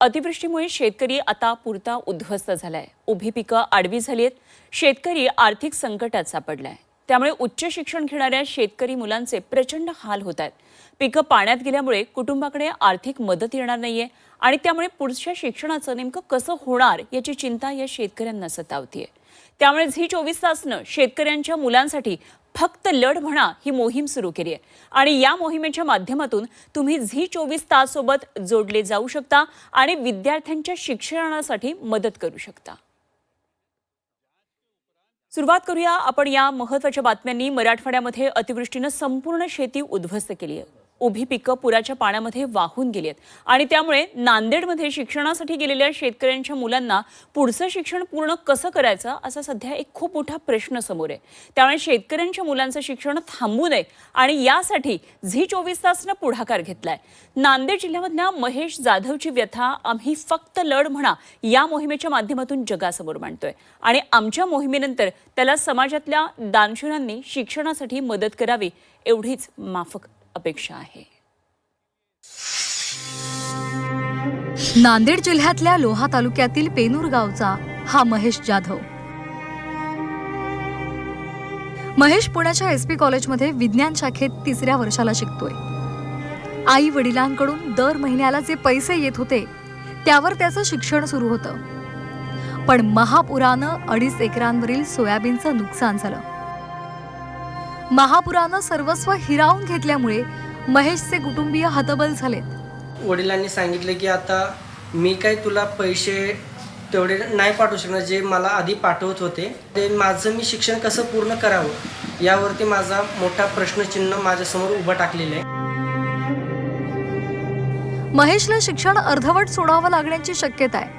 अतिवृष्टीमुळे शेतकरी आता पुरता उद्ध्वस्त झालाय. उभी पिकं आडवी झाली आहेत शेतकरी आर्थिक संकटात सापडलाय. त्यामुळे उच्च शिक्षण घेणाऱ्या शेतकरी मुलांचे प्रचंड हाल होत आहेत. पिकं पाण्यात गेल्यामुळे कुटुंबाकडे आर्थिक मदत येणार नाहीये आणि त्यामुळे पुढच्या शिक्षणाचं नेमकं कसं होणार याची चिंता या शेतकऱ्यांना सतावतीये. त्यामुळे झी चोवीस तासनं शेतकऱ्यांच्या मुलांसाठी फक्त लढ म्हणा ही मोहीम सुरू केली आहे. आणि या मोहिमेच्या माध्यमातून तुम्ही झी चोवीस तास सोबत जोडले जाऊ शकता आणि विद्यार्थ्यांच्या शिक्षणासाठी मदत करू शकता. सुरुवात करूया आपण या महत्त्वाच्या बातम्यांनी. मराठवाड्यामध्ये अतिवृष्टीनं संपूर्ण शेती उद्ध्वस्त केली आहे. उभी पिकं पुराच्या पाण्यामध्ये वाहून गेली आहेत. आणि त्यामुळे नांदेडमध्ये शिक्षणासाठी गेलेल्या शेतकऱ्यांच्या मुलांना पुढचं शिक्षण पूर्ण कसं करायचं असा सध्या एक खूप मोठा प्रश्न समोर आहे. त्यामुळे शेतकऱ्यांच्या मुलांचं शिक्षण थांबू नये आणि यासाठी झी चोवीस तासनं पुढाकार घेतलाय. नांदेड जिल्ह्यामधल्या महेश जाधवची व्यथा आम्ही फक्त लढ म्हणा या मोहिमेच्या माध्यमातून जगासमोर मांडतोय. आणि आमच्या मोहिमेनंतर त्याला समाजातल्या दानशूरांनी शिक्षणासाठी मदत करावी एवढीच माफक अपेक्षा आहे. नांदेड जिल्ह्यातल्या लोहा तालुक्यातील पेनूर गावचा हा महेश जाधव. महेश पुण्याच्या एस पी कॉलेजमध्ये विज्ञान शाखेत तिसऱ्या वर्षाला शिकतोय. आई वडिलांकडून दर महिन्याला जे पैसे येत होते त्यावर त्याचं शिक्षण सुरू होतं. पण महापुरानं अडीच एकरांवरील सोयाबीनचं नुकसान झालं. महापुरानं सर्वस्व हिरावून घेतल्यामुळे महेशचे कुटुंबीय हतबल झालेत. वडिलांनी सांगितलं की आता मी काय तुला पैसे तेवढे नाही पाठवू शकणार जे मला आधी पाठवत होते. ते माझं मी शिक्षण कसं पूर्ण करावं यावरती माझा मोठा प्रश्नचिन्ह माझ्यासमोर उभं टाकलेलं आहे. महेशला शिक्षण अर्धवट सोडावं लागण्याची शक्यता आहे.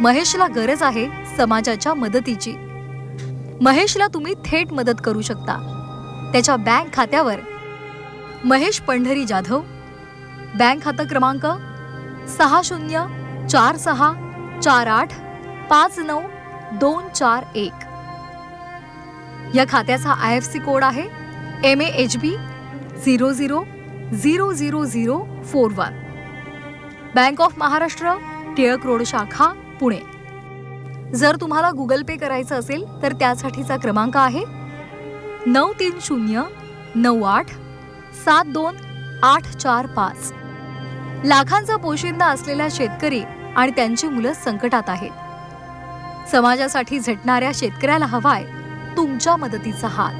महेशला गरज आहे समाजाच्या मदतीची. महेशला तुम्ही थेट मदत करू शकता. त्याच्या बँक खात्यावर महेश पंढरी जाधव बँक खातं क्रमांक सहा शून्य चार सहा चार आठ पाच नऊ दोन चार एक. या खात्याचा आय एफ सी कोड आहे M A H B zero zero zero zero zero four one bank of Maharashtra Tilak road शाखा पुणे. जर तुम्हाला गुगल पे करायचं असेल तर त्यासाठीचा क्रमांक आहे नऊ तीन शून्य नऊ आठ सात दोन आठ चार पाच. लाखांचा पोशिंदा असलेला शेतकरी आणि त्यांची मुलं संकटात आहेत. समाजासाठी झटणाऱ्या शेतकऱ्याला हवाय तुमच्या मदतीचा हात.